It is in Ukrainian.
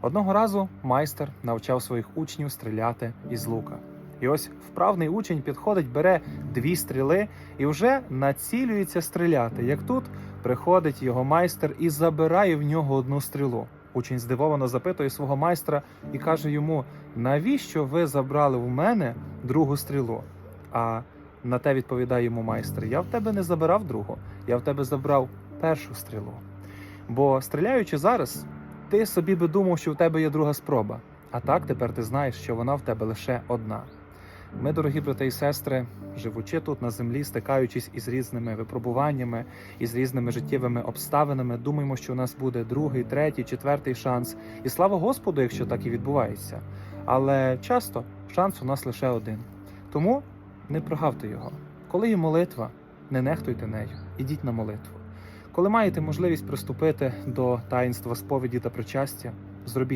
Одного разу майстер навчав своїх учнів стріляти із лука. І ось вправний учень підходить, бере дві стріли і вже націлюється стріляти. Як тут приходить його майстер і забирає в нього одну стрілу. Учень здивовано запитує свого майстра і каже йому: навіщо ви забрали в мене другу стрілу? А на те відповідає йому майстер: Я в тебе не забирав другу, я в тебе забрав першу стрілу. Бо стріляючи зараз, ти собі би думав, що в тебе є друга спроба. А так тепер ти знаєш, що вона в тебе лише одна. Ми, дорогі брати і сестри, живучи тут на землі, стикаючись із різними випробуваннями, із різними життєвими обставинами, думаємо, що у нас буде другий, третій, четвертий шанс. І слава Господу, якщо так і відбувається. Але часто шанс у нас лише один. Тому не прогавте його. Коли є молитва, не нехтуйте нею, ідіть на молитву. Коли маєте можливість приступити до таїнства сповіді та причастя, зробіть.